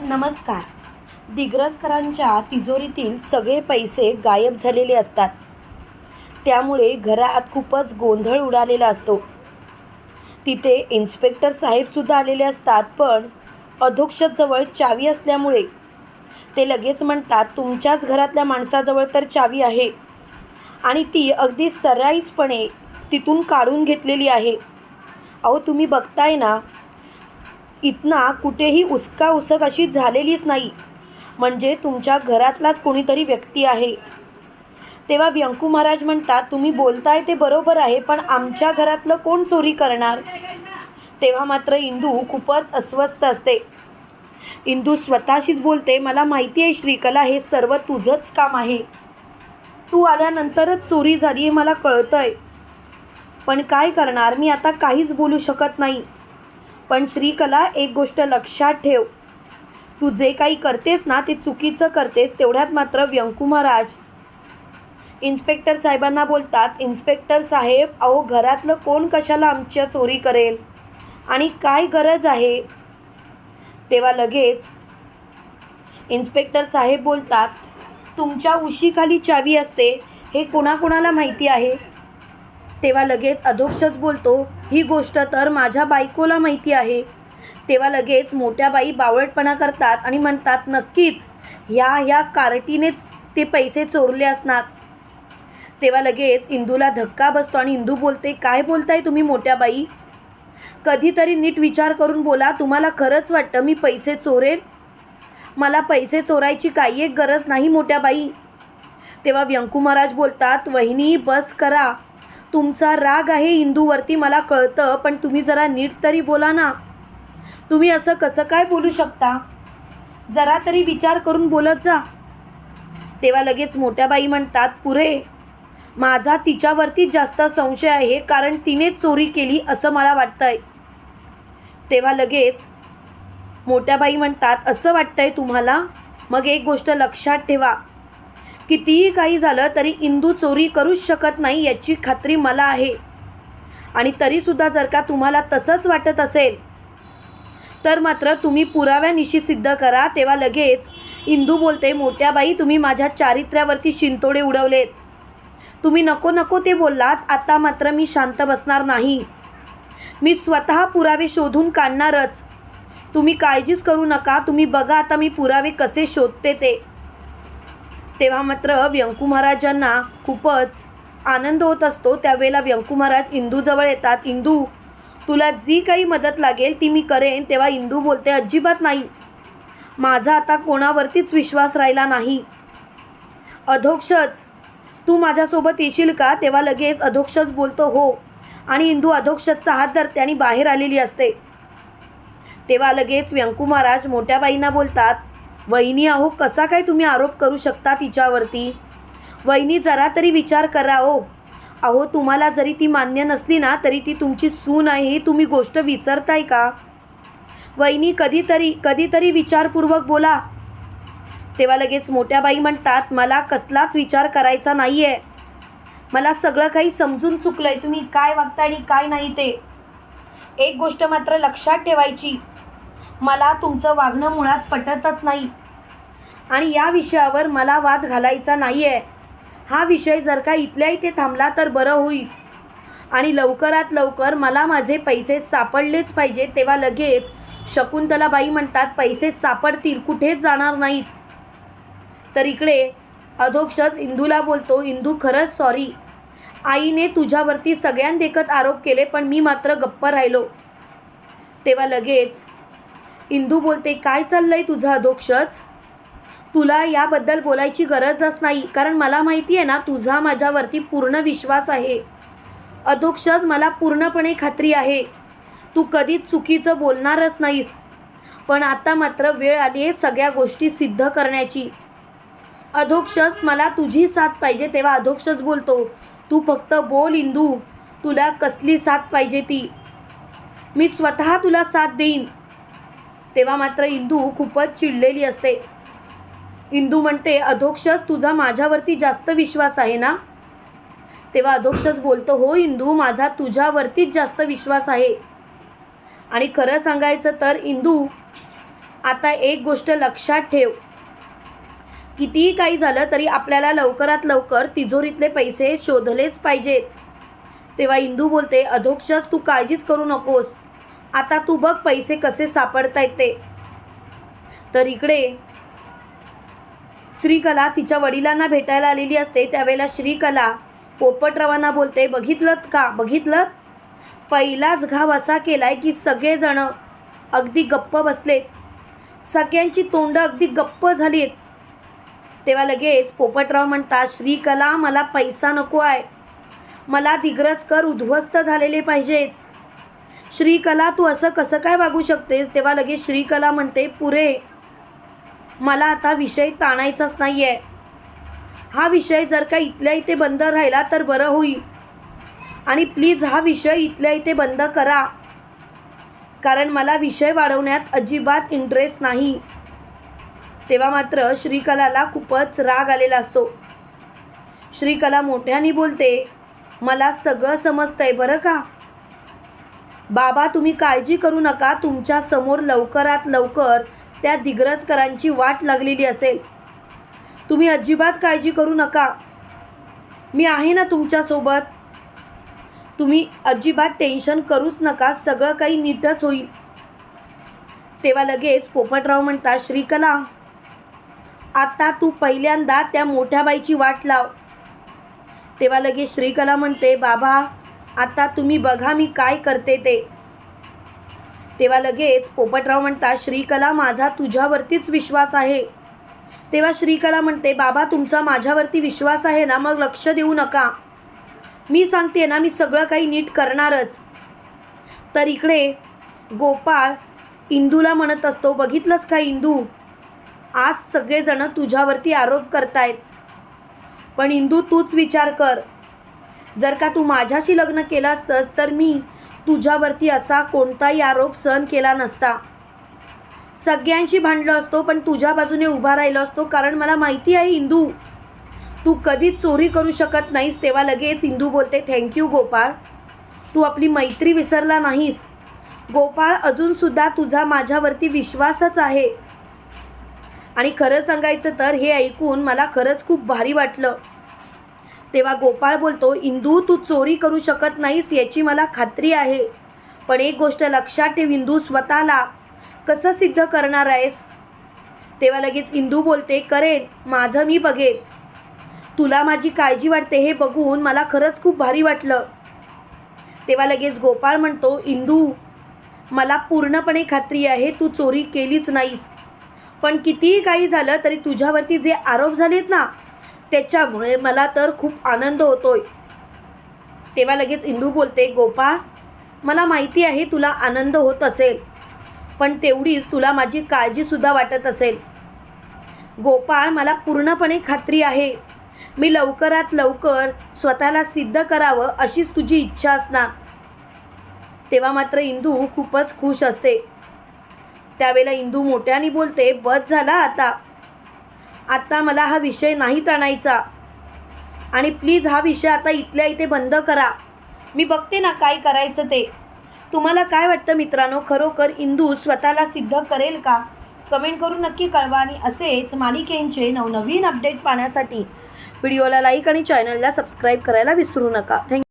नमस्कार. दिग्रसकरांच्या तिजोरीतील सगळे पैसे गायब झालेले असतात. त्यामुळे घरात खूपच गोंधळ उडालेला असतो. तिथे इन्स्पेक्टर साहेबसुद्धा आलेले असतात पण अधोक्षजवळ चावी असल्यामुळे. ते लगेच म्हणतात तुमच्याच घरातल्या माणसाजवळ तर चावी आहे. आणि ती अगदी सराईसपणे तिथून काढून घेतलेली आहे. अहो तुम्ही बघताय ना इतना कुठेही उसका उसक अशी झालेलीच नाही. म्हणजे तुमच्या घरातलाच कोणीतरी व्यक्ती आहे. तेव्हा व्यंकू महाराज म्हणतात तुम्ही बोलताय ते बरोबर आहे पण आमच्या घरातलं कोण चोरी करणार? तेव्हा मात्र इंदू खूपच अस्वस्थ असते. इंदू स्वतःशीच बोलते मला माहिती आहे श्रीकला हे सर्व तुझंच काम आहे. तू आल्यानंतरच चोरी झाली हे मला कळतंय. पण काय करणार? मी आता काहीच बोलू शकत नाही. पण श्रीकला एक गोष्ट लक्षात ठेव. तू जे काही करतेस ना ते चुकीचं करतेस तेवढ्यात मात्र व्यंकू महाराज. इन्स्पेक्टर साहेबांना बोलतात इन्स्पेक्टर साहेब अहो घरातलं कोण कशाला आमच्या चोरी करेल? आणि काय गरज आहे? तेव्हा लगेच इन्स्पेक्टर साहेब बोलतात तुमच्या उशीखाली चावी असते हे कोणाकोणाला माहिती आहे? तेव्हा लगेच अधोक्षच बोलतो ही गोष्ट तर माझ्या बायकोला माहिती आहे. तेव्हा लगेच मोठ्या बाई बावळटपणा करतात आणि म्हणतात नक्कीच ह्या ह्या कार्टीनेच ते पैसे चोरले असणार. तेव्हा लगेच इंदूला धक्का बसतो आणि इंदू बोलते काय बोलताय तुम्ही मोठ्या बाई? कधीतरी नीट विचार करून बोला तुम्हाला खरंच वाटतं मी पैसे चोरेन? मला पैसे चोरायची काही एक गरज नाही मोठ्या बाई. तेव्हा व्यंकू महाराज बोलतात वहिनी बस करा. तुमचा राग आहे इंदूवरती मला कळतं पण तुम्ही जरा नीट तरी बोला ना. तुम्ही असं कसं काय बोलू शकता? जरा तरी विचार करून बोलत जा. तेव्हा लगेच मोठ्या बाई म्हणतात पुरे माझा तिच्यावरतीच जास्त संशय आहे कारण तिने चोरी केली असं मला वाटतंय. तेव्हा लगेच मोठ्या बाई म्हणतात असं वाटतंय तुम्हाला? मग एक गोष्ट लक्षात ठेवा. कितीही काही झालं तरी इंदू चोरी करूच शकत नाही याची खात्री मला आहे. आणि तरीसुद्धा जर का तुम्हाला तसंच वाटत असेल तर मात्र तुम्ही पुराव्यानिशी सिद्ध करा तेव्हा लगेच इंदू बोलते मोठ्या बाई तुम्ही माझ्या चारित्र्यावरती शिंतोडे उडवलेत. तुम्ही नको नको ते बोललात आता मात्र मी शांत बसणार नाही. मी स्वतः पुरावे शोधून काढणारच. तुम्ही काळजीच करू नका तुम्ही बघा आता मी पुरावे कसे शोधते ते. तेव्हा मात्र व्यंकू महाराजांना खूपच आनंद होत असतो. त्यावेळेला व्यंकू महाराज इंदूजवळ येतात. इंदू तुला जी काही मदत लागेल ती मी करेन. तेव्हा इंदू बोलते अजिबात नाही. माझा आता कोणावरतीच विश्वास राहिला नाही. अधोक्षच तू माझ्यासोबत येशील का? तेव्हा लगेच अधोक्षच बोलतो हो. आणि इंदू अधोक्षचा हात धरते आणि बाहेर आलेली असते. तेव्हा लगेच व्यंकू महाराज मोठ्या बाईंना बोलतात वहिनी अहो कसा काय तुम्ही आरोप करू शकता तिच्यावरती? वहिनी जरा तरी विचार करा हो. अहो तुम्हाला जरी ती मान्य नसली ना तरी ती तुमची सून आहे ही तुम्ही गोष्ट विसरताय का? वहिनी कधीतरी कधीतरी विचारपूर्वक बोला. तेव्हा लगेच मोठ्या बाई म्हणतात मला कसलाच विचार करायचा नाही आहे मला सगळं काही समजून चुकलं आहे तुम्ही काय वागता आणि काय नाही ते? एक गोष्ट मात्र लक्षात ठेवायची. मला तुमचं वागणं मुळात पटतच नाही. आणि या विषयावर मला वाद घालायचा नाही आहे हा विषय जर का इथल्या इथे थांबला तर बरं होईल. आणि लवकरात लवकर मला माझे पैसे सापडलेच पाहिजे तेव्हा लगेच शकुंतलाबाई म्हणतात पैसे सापडतील कुठेच जाणार नाहीत. तर इकडे अधोक्षच इंदूला बोलतो इंदू खरंच सॉरी आईने तुझ्यावरती सगळ्यांदेखत आरोप केले पण मी मात्र गप्प राहिलो. तेव्हा लगेच इंदू बोलते काय चाललंय तुझं अधोक्षच? तुला याबद्दल बोलायची गरजच नाही. कारण मला माहिती आहे ना तुझा माझ्यावरती पूर्ण विश्वास आहे. अधोक्षज मला पूर्णपणे खात्री आहे. तू कधीच चुकीचं बोलणारच नाहीस. पण आता मात्र वेळ आली आहे सगळ्या गोष्टी सिद्ध करण्याची. अधोक्षच मला तुझी साथ पाहिजे तेव्हा अधोक्षज बोलतो. तू फक्त बोल इंदू. तुला कसली साथ पाहिजे ती? मी स्वतः तुला साथ देईन. तेव्हा मात्र इंदू खूपच चिडलेली असते. इंदू म्हणते अधोक्षस तुझा माझ्यावरती जास्त विश्वास आहे ना? तेव्हा अधोक्षच बोलतो हो इंदू माझा तुझ्यावरतीच जास्त विश्वास आहे. आणि खरं सांगायचं तर इंदू आता एक गोष्ट लक्षात ठेव. कितीही काही झालं तरी आपल्याला लवकरात लवकर तिजोरीतले पैसे शोधलेच पाहिजेत. तेव्हा इंदू बोलते अधोक्षस तू काळजीच करू नकोस. आता तू बघ पैसे कसे सापडतायत ते. तर इकडे श्रीकला तिच्या वडिलांना भेटायला आलेली असते. त्यावेळेला श्रीकला पोपटरावांना बोलते बघितलं का? बघितलं पहिलाच घाव असा केलाय की सगळेजण अगदी गप्प बसलेत. सगळ्यांची तोंड अगदी गप्प झालीत तेव्हा लगेच पोपटराव म्हणतात श्रीकला मला पैसा नको आहे. मला दिग्रजकर उद्ध्वस्त झालेले पाहिजेत. श्रीकला तू असं कसं काय वागू शकतेस? तेव्हा लगेच श्रीकला म्हणते पुरे मला आता विषय ताणायचाच नाही आहे हा विषय जर का इथल्या इथे बंद राहिला तर बरं होईल. आणि प्लीज हा विषय इथल्या इथे बंद करा. कारण मला विषय वाढवण्यात अजिबात इंटरेस्ट नाही. तेव्हा मात्र श्रीकलाला खूपच राग आलेला असतो. श्रीकला मोठ्याने बोलते मला सगळं समजतंय बरं का? बाबा तुम्ही काळजी करू नका. तुमच्यासमोर लवकरात लवकर त्या दिग्रजकरांची वाट लागलेली असेल. तुम्ही अजिबात काळजी करू नका. मी आहे ना तुमच्यासोबत. तुम्ही अजिबात टेन्शन करूच नका. सगळं काही नीटच होईल. तेव्हा लगेच पोपटराव म्हणतात श्रीकला आता तू पहिल्यांदा त्या मोठ्या बाईची वाट लाव. तेव्हा लगेच श्रीकला म्हणते बाबा आता तुम्ही बघा मी काय करते ते. तेव्हा लगेच पोपटराव म्हणतात श्रीकला माझा तुझ्यावरतीच विश्वास आहे. तेव्हा श्रीकला म्हणते बाबा तुमचा माझ्यावरती विश्वास आहे ना मग लक्ष देऊ नका. मी सांगते ना मी सगळं काही नीट करणारच. तर इकडे गोपाळ इंदूला म्हणत असतो बघितलंस का इंदू? आज सगळेजणं तुझ्यावरती आरोप करतायत. पण इंदू तूच विचार कर. जर का तू माझ्याशी लग्न केलं असतंस तर मी तुझ्यावरती असा कोणताही आरोप सहन केला नसता. सगळ्यांशी भांडलो असतो पण तुझ्या बाजूने उभा राहिलो असतो कारण मला माहिती आहे इंदू. तू कधीच चोरी करू शकत नाहीस तेव्हा लगेच इंदू बोलते थँक्यू गोपाळ. तू आपली मैत्री विसरला नाहीस. गोपाळ अजूनसुद्धा तुझा माझ्यावरती विश्वासच आहे. आणि खरं सांगायचं तर हे ऐकून मला खरंच खूप भारी वाटलं. तेव्हा गोपाळ बोलतो इंदू तू चोरी करू शकत नाहीस याची मला खात्री आहे. पण एक गोष्ट लक्षात ठेव इंदू स्वतःला कसं सिद्ध करणार आहेस? तेव्हा लगेच इंदू बोलते करेन माझं मी बघेन. तुला माझी काळजी वाटते हे बघून मला खरंच खूप भारी वाटलं. तेव्हा लगेच गोपाळ म्हणतो इंदू मला पूर्णपणे खात्री आहे तू चोरी केलीच नाहीस. पण कितीही काही झालं तरी तुझ्यावरती जे आरोप झालेत ना त्याच्यामुळे मला तर खूप आनंद होतोय. तेव्हा लगेच इंदू बोलते गोपाळ मला माहिती आहे तुला आनंद होत असेल पण तेवढीच तुला माझी काळजीसुद्धा वाटत असेल. गोपाळ मला पूर्णपणे खात्री आहे. मी लवकरात लवकर स्वतःला सिद्ध करावं अशीच तुझी इच्छा असणार. तेव्हा मात्र इंदू खूपच खुश असते. त्यावेळेला इंदू मोठ्याने बोलते बस झाला आता. आत्ता मला हा विषय नाही ताणायचा आणि प्लीज हा विषय आता इथल्या इथे बंद करा. मी बघते ना काय करायचं ते. तुम्हाला काय वाटतं मित्रांनो? खरोखर इंदू स्वतःला सिद्ध करेल का? कमेंट करून नक्की कळवा आणि असेच मालिकेंचे नवनवीन अपडेट पाहण्यासाठी व्हिडिओला लाईक आणि चॅनलला सबस्क्राईब करायला विसरू नका. थँक्यू